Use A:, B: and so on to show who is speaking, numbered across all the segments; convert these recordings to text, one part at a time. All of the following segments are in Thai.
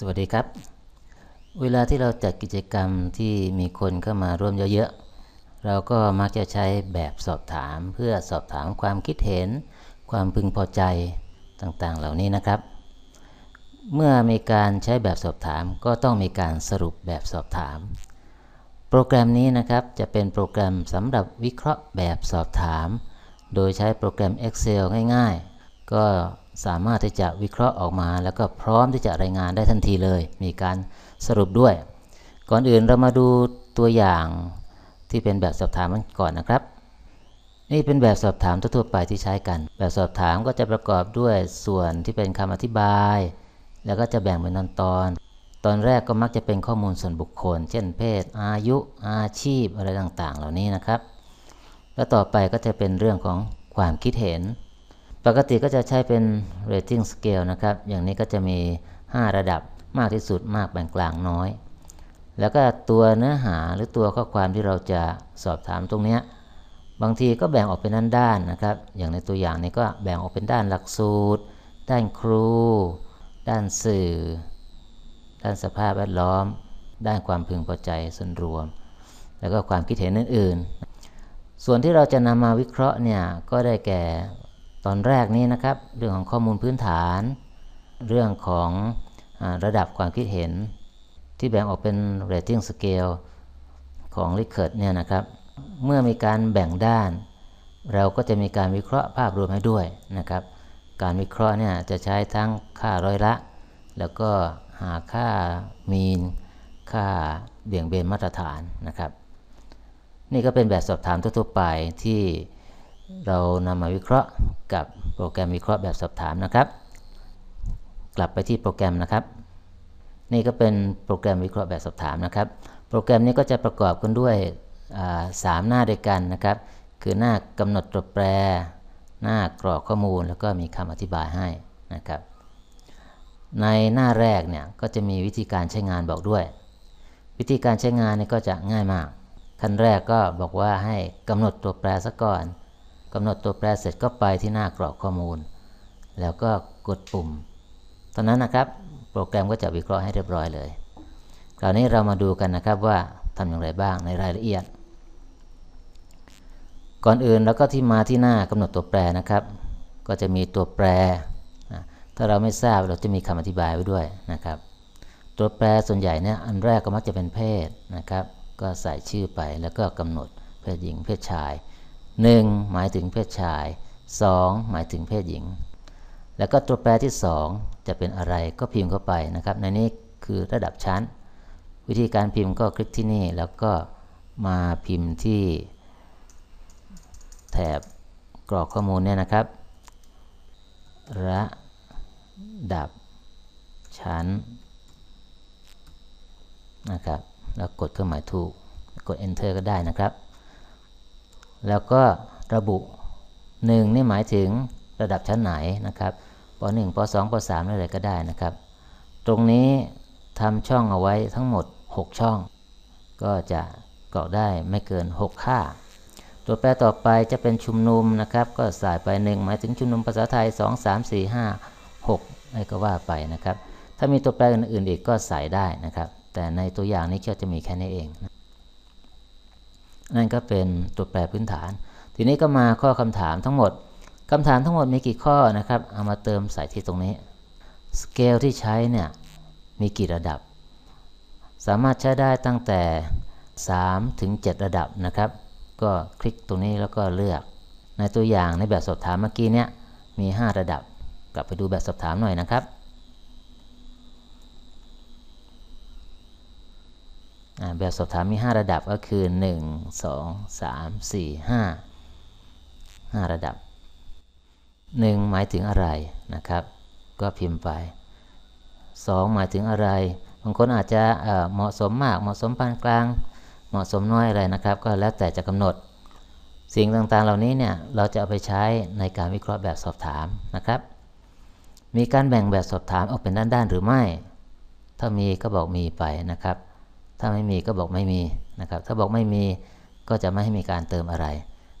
A: สวัสดีครับ เวลาที่เราจัดกิจกรรมที่มีคนเข้ามาร่วมเยอะๆ เราก็มักจะใช้แบบสอบถามเพื่อสอบถามความคิดเห็น ความพึงพอใจต่างๆ เหล่านี้นะครับ เมื่อมีการใช้แบบสอบถามก็ต้องมีการสรุปแบบสอบถาม โปรแกรมนี้นะครับจะเป็นโปรแกรมสำหรับวิเคราะห์แบบสอบถาม โดยใช้โปรแกรม Excel ง่าย ๆ ก็ สามารถที่จะวิเคราะห์ออกมา แล้วก็พร้อมที่จะรายงานได้ทันทีเลย มีการสรุปด้วย ก่อนอื่นเรามาดูตัวอย่างที่เป็นแบบสอบถามกันก่อนนะครับ นี่เป็นแบบสอบถามทั่วไปที่ใช้กัน แบบสอบถามก็จะประกอบด้วยส่วนที่เป็นคำอธิบาย แล้วก็จะแบ่งเป็นตอนตอนตอนแรกก็มักจะเป็นข้อมูลส่วนบุคคล เช่นเพศ อายุ อาชีพอะไรต่างๆ เหล่านี้นะครับ แล้วต่อไปก็จะเป็นเรื่องของความคิดเห็น ปกติก็จะใช้เป็น rating scale นะครับ อย่างนี้ก็จะมี 5 ระดับมากที่สุดมากแบ่งกลางน้อย แล้วก็ตัวเนื้อหาหรือตัวข้อความที่เราจะสอบถามตรงนี้บางทีก็แบ่งออกเป็นด้านๆนะครับ อย่างในตัวอย่างนี้ก็แบ่งออกเป็นด้านหลักสูตร ด้านครู ด้านสื่อ ด้านสภาพแวดล้อม ด้านความพึงพอใจส่วนรวม แล้วก็ความคิดเห็นอื่นๆ ส่วนที่เราจะนำมาวิเคราะห์เนี่ยก็ได้แก่ ตอนแรกนี้นะครับ เรื่องของข้อมูลพื้นฐาน เรื่องของอระดับความคิดเห็น ที่แบ่งออกเป็น rating scale ของ Likert เนี่ยนะครับ เมื่อมีการแบ่งด้าน เราก็จะมีการวิเคราะห์ภาพรวมให้ด้วยนะครับ การวิเคราะห์เนี่ยจะใช้ทั้งค่าร้อยละ แล้วก็หาค่ามีน ค่าเบี่ยงเบนมาตรฐานนะครับ นี่ก็เป็นแบบสอบถามทั่วๆไปที่ เรานำมาวิเคราะห์กับโปรแกรมวิเคราะห์แบบสอบถามนะครับ กลับไปที่โปรแกรมนะครับ นี่ก็เป็นโปรแกรมวิเคราะห์แบบสอบถามนะครับ โปรแกรมนี้ก็จะประกอบกันด้วยสามหน้าด้วยกันนะครับ คือหน้ากำหนดตัวแปร หน้ากรอกข้อมูลแล้วก็มีคำอธิบายให้นะครับ ในหน้าแรกเนี่ยก็จะมีวิธีการใช้งานบอกด้วย วิธีการใช้งานนี่ก็จะง่ายมากขั้นแรกก็บอกว่าให้กำหนดตัวแปรซะก่อน กำหนดตัวแปรเสร็จก็ไปที่หน้ากรอกข้อมูล แล้วก็กดปุ่ม ตอนนั้นนะครับโปรแกรมก็จะวิเคราะห์ให้เรียบร้อยเลย คราวนี้เรามาดูกันนะครับว่าทำอย่างไรบ้างในรายละเอียด ก่อนอื่นเราก็ที่มาที่หน้ากำหนดตัวแปรนะครับ ก็จะมีตัวแปรนะถ้าเราไม่ทราบเราจะมีคำอธิบายไว้ด้วยนะครับ ตัวแปรส่วนใหญ่เนี่ยอันแรกก็มักจะเป็นเพศนะครับ ก็ใส่ชื่อไปแล้วก็กำหนดเพศหญิงเพศชาย 1. หมายถึงเพศชาย 2. หมายถึงเพศหญิง แล้วก็ตัวแปรที่ 2 จะเป็นอะไรก็พิมพ์เข้าไปนะครับ ในนี้คือระดับชั้น วิธีการพิมพ์ก็คลิกที่นี่แล้วก็มาพิมพ์ที่แถบกรอกข้อมูลเนี่ยนะครับ ระดับชั้นนะครับ แล้วกดเครื่องหมายถูก กด enter ก็ได้นะครับ แล้วก็ระบุ 1 นี่หมายถึงระดับชั้นไหนนะครับป .1 ป .2 ป .3 อะไรก็ได้นะครับ ตรงนี้ทำช่องเอาไว้ทั้งหมด 6 ช่อง ก็จะกรอกได้ไม่เกิน 6 ค่า ตัวแปรต่อไปจะเป็นชุมนุมนะครับ ก็ใส่ไป 1 หมายถึงชุมนุมภาษาไทย 2 3 4 5 6อะไรก็ว่าไปนะครับ ถ้ามีตัวแปรอื่นๆอีกก็ใส่ได้นะครับ แต่ในตัวอย่างนี้ก็จะมีแค่นี้เองนั่ นั่นก็เป็นตัวแปรพื้นฐาน ทีนี้ก็มาข้อคำถามทั้งหมดคำถามทั้งหมดมีกี่ข้อนะครับ เอามาเติมใส่ที่ตรงนี้ สเกลที่ใช้เนี่ยมีกี่ระดับ สามารถใช้ได้ตั้งแต่ 3 ถึง 7 ระดับนะครับ ก็คลิกตรงนี้แล้วก็เลือก ในตัวอย่างในแบบสอบถามเมื่อกี้เนี่ยมี 5 ระดับ กลับไปดูแบบสอบถามหน่อยนะครับ อ่า แบบสอบถามมี 5 ระดับก็คือ 1 2 3 4 5 5 ระดับ 1 หมายถึงอะไรนะครับ ก็พิมพ์ไป 2 หมายถึงอะไร บางคนอาจจะเหมาะสมมาก เหมาะสมปานกลาง เหมาะสมน้อยอะไรนะครับ ก็แล้วแต่จะกำหนด สิ่งต่างๆเหล่านี้เนี่ยเราจะเอาไปใช้ในการวิเคราะห์แบบสอบถามนะครับ มีการแบ่งแบบสอบถามออกเป็นด้านๆหรือไม่ ถ้ามีก็บอกมีไปนะครับ ถ้าไม่มีก็บอกไม่มีนะครับ ถ้าบอกไม่มีก็จะไม่ให้มีการเติมอะไร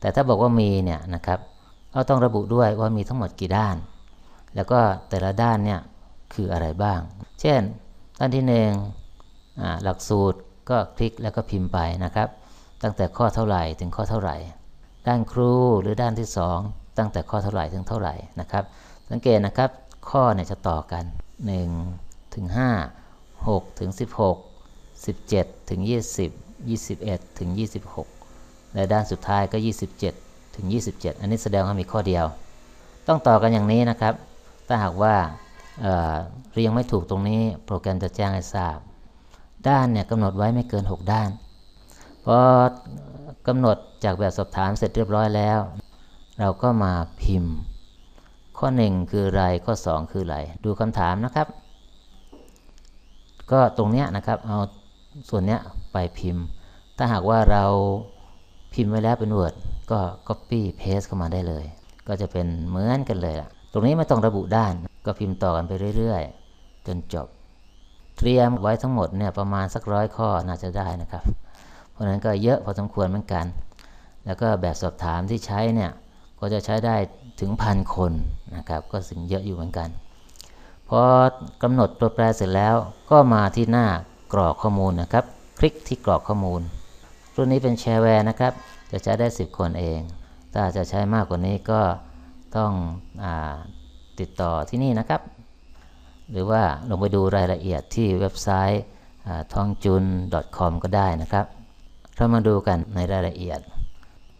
A: แต่ถ้าบอกว่ามีเนี่ยนะครับก็ต้องระบุด้วยว่ามีทั้งหมดกี่ด้าน แล้วก็แต่ละด้านเนี่ยคืออะไรบ้าง เช่นขั้นที่หนึ่งหลักสูตรก็คลิกแล้วก็พิมพ์ไปนะครับ ตั้งแต่ข้อเท่าไหร่ถึงข้อเท่าไหร่ ด้านครูหรือด้านที่ 2 ตั้งแต่ข้อเท่าไหร่ถึงเท่าไหร่นะครับ สังเกตนะครับข้อเนี่ยจะต่อกัน1ถึง5 6ถึง16 17ถึง20 21ถึง26และด้านสุดท้ายก็ 27ถึง27 อันนี้แสดงว่ามีข้อเดียว ต้องต่อกันอย่างนี้นะครับ ถ้าหากว่าเเรียงไม่ถูกตรงนี้โปรแกรมจะแจ้งให้ทราบ ด้านเนี่ยกำหนดไว้ไม่เกิน 6 ด้านพอกำหนดจากแบบสอบถามเสร็จเรียบร้อยแล้ว เราก็มาพิมพ์ ข้อ 1 คืออะไรข้อ 2 คืออะไร ดูคำถามนะครับ ก็ตรงเนี้ยนะครับเอา ส่วนเนี้ยไปพิมพ์ ถ้าหากว่าเราพิมพ์ไว้แล้วเป็น Word ก็ Copy Paste เข้ามาได้เลย ก็จะเป็นเหมือนกันเลยล่ะ ตรงนี้ไม่ต้องระบุด้าน ก็พิมพ์ต่อกันไปเรื่อยๆ จนจบ เตรียมไว้ทั้งหมดเนี่ยประมาณสักร้อยข้อน่าจะได้นะครับ เพราะนั้นก็เยอะพอสมควรเหมือนกัน แล้วก็แบบสอบถามที่ใช้เนี่ยก็จะใช้ได้ถึงพันคนนะครับ ก็สิ่งเยอะอยู่เหมือนกัน พอกำหนดตัวแปรเสร็จแล้วก็มาที่หน้า กรอกข้อมูลนะครับ คลิกที่กรอกข้อมูล รุ่นนี้เป็นแชร์แวร์นะครับ จะใช้ได้ 10 คนเอง ถ้าจะใช้มากกว่านี้ก็ต้องอติดต่อที่นี่นะครับ หรือว่าลงไปดูรายละเอียดที่เว็บไซต์ทองจุน .com ก็ได้นะครับ เรามาดูกันในรายละเอียด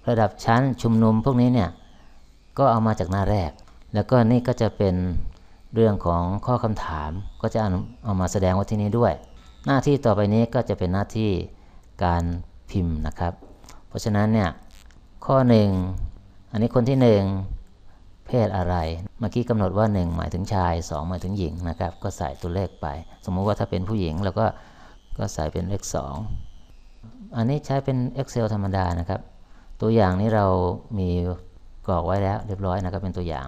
A: ระดับชั้นชุมนุมพวกนี้เนี่ย ก็เอามาจากหน้าแรก แล้วก็นี่ก็จะเป็นเรื่องของข้อคำถามก็จะเอามาแสดงไว้ที่นี้ด้วย หน้าที่ต่อไปนี้ก็จะเป็นหน้าที่การพิมพ์นะครับ เพราะฉะนั้นเนี่ยข้อ 1 อันนี้คนที่ 1 เพศอะไร เมื่อกี้กำหนดว่า 1 หมายถึงชาย 2 หมายถึงหญิงนะครับ ก็ใส่ตัวเลขไป สมมุติว่าถ้าเป็นผู้หญิงเราก็ก็ใส่เป็นเลข 2 อันนี้ใช้เป็น Excel ธรรมดานะครับ ตัวอย่างนี้เรามีกรอกไว้แล้วเรียบร้อยนะครับเป็นตัวอย่าง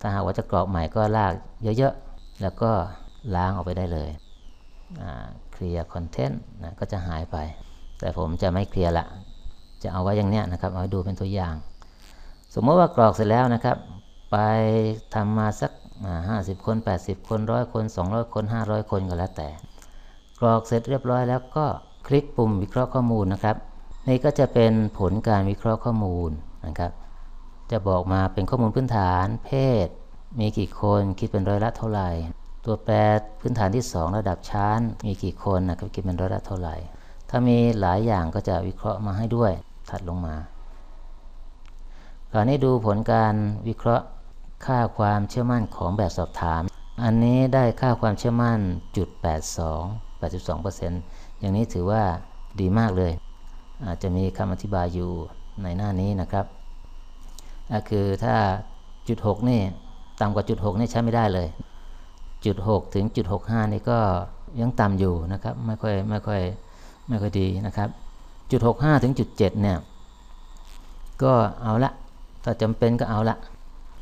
A: ถ้าหากว่าจะกรอกใหม่ก็ลากเยอะๆ แล้วก็ล้างออกไปได้เลย เคลียร์คอนเทนต์นะก็จะหายไป แต่ผมจะไม่เคลียร์ละ จะเอาไว้อย่างเนี้ยนะครับเอาดูเป็นตัวอย่าง สมมติว่ากรอกเสร็จแล้วนะครับ ไปทำมาสักห้าสิบคน 80 คนร้อยคน 200 คน 500 คนก็แล้วแต่ กรอกเสร็จเรียบร้อยแล้วก็คลิกปุ่มวิเคราะห์ข้อมูลนะครับ นี่ก็จะเป็นผลการวิเคราะห์ข้อมูลนะครับ จะบอกมาเป็นข้อมูลพื้นฐาน เพศ มีกี่คนคิดเป็นร้อยละเท่าไหร่ ตัวแปรพื้นฐานที่ 2 ระดับชั้นมีกี่คนนะครับคิดเป็นร้อยละเท่าไหร่ ถ้ามีหลายอย่างก็จะวิเคราะห์มาให้ด้วยถัดลงมาคราวนี้ดูผลการวิเคราะห์ค่าความเชื่อมั่นของแบบสอบถาม อันนี้ได้ค่าความเชื่อมั่นจุด82 82%อย่างนี้ถือว่าดีมากเลย อาจจะมีคำอธิบายอยู่ในหน้านี้นะครับก็คือถ้าจุด 6 นี่ต่ำกว่าจุด 6 นี่ใช้ไม่ได้เลย จุด6ถึงจุด65นี่ก็ยังต่ำอยู่นะครับไม่ค่อยไม่ค่อยไม่ค่อยดีนะครับจุด65ถึงจุด7เนี่ยก็เอาละถ้าจำเป็นก็เอาละ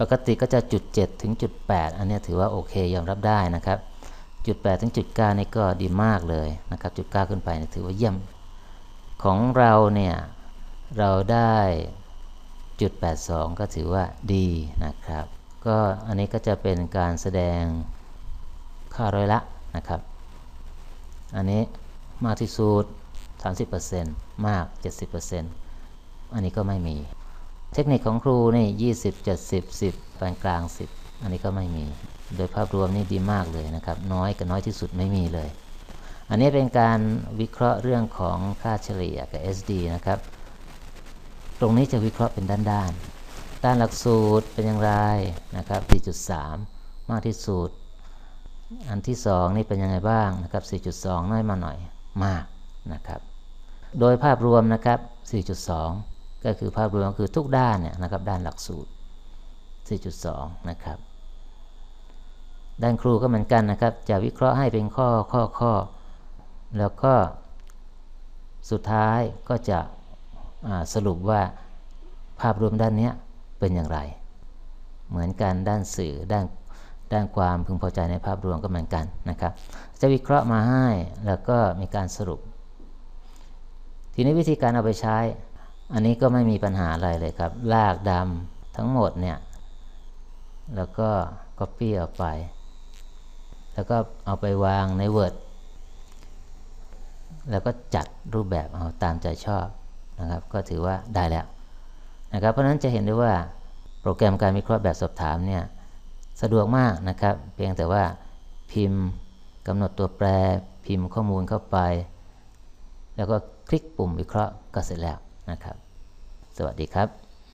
A: ปกติก็จะจุด7ถึงจุด8อันนี้ถือว่าโอเคยอมรับได้นะครับจุด8ถึงจุด9นี่ก็ดีมากเลยนะครับจุด9ขึ้นไปถือว่าเยี่ยมของเราเนี่ยเราได้จุด82 ก็ถือว่าดีนะครับ ก็อันนี้ก็จะเป็นการแสดง ค่าร้อยละนะครับ อันนี้มากที่สุด30%มาก 70%อันนี้ก็ไม่มี เทคนิคของครูนี่ยี่สิบเจ็ดสิบสิบปานกลางสิบอันนี้ก็ไม่มี โดยภาพรวมนี่ดีมากเลยนะครับ น้อยกับน้อยที่สุดไม่มีเลย อันนี้เป็นการวิเคราะห์เรื่องของค่าเฉลี่ยกับ SD นะครับ ตรงนี้จะวิเคราะห์เป็นด้านด้านด้านหลักสูตรเป็นอย่างไรนะครับ 4.3 มากที่สุด อันที่ 2 นี่เป็นยังไงบ้างนะครับ 4.2 น้อยมาหน่อยมากนะครับ โดยภาพรวมนะครับ 4.2 ก็คือภาพรวมคือทุกด้านเนี่ยนะครับด้านหลักสูตร 4.2 นะครับ ด้านครูก็เหมือนกันนะครับ จะวิเคราะห์ให้เป็นข้อข้อข้อแล้วก็สุดท้ายก็จะสรุปว่าภาพรวมด้านนี้เป็นอย่างไร เหมือนกันด้านสื่อด้าน ด้านความพึงพอใจในภาพรวมก็เหมือนกันนะครับ จะวิเคราะห์มาให้แล้วก็มีการสรุป ทีนี้วิธีการเอาไปใช้ อันนี้ก็ไม่มีปัญหาอะไรเลยครับ ลากดำทั้งหมดเนี่ยแล้วก็ Copy ออกไป แล้วก็เอาไปวางใน Word แล้วก็จัดรูปแบบเอาตามใจชอบนะครับ ก็ถือว่าได้แล้วนะครับ เพราะฉะนั้นจะเห็นได้ว่าโปรแกรมการวิเคราะห์แบบสอบถามเนี่ย สะดวกมากนะครับ เพียงแต่ว่าพิมพ์กำหนดตัวแปรพิมพ์ข้อมูลเข้าไป แล้วก็คลิกปุ่มวิเคราะห์ก็เสร็จแล้วนะครับ สวัสดีครับ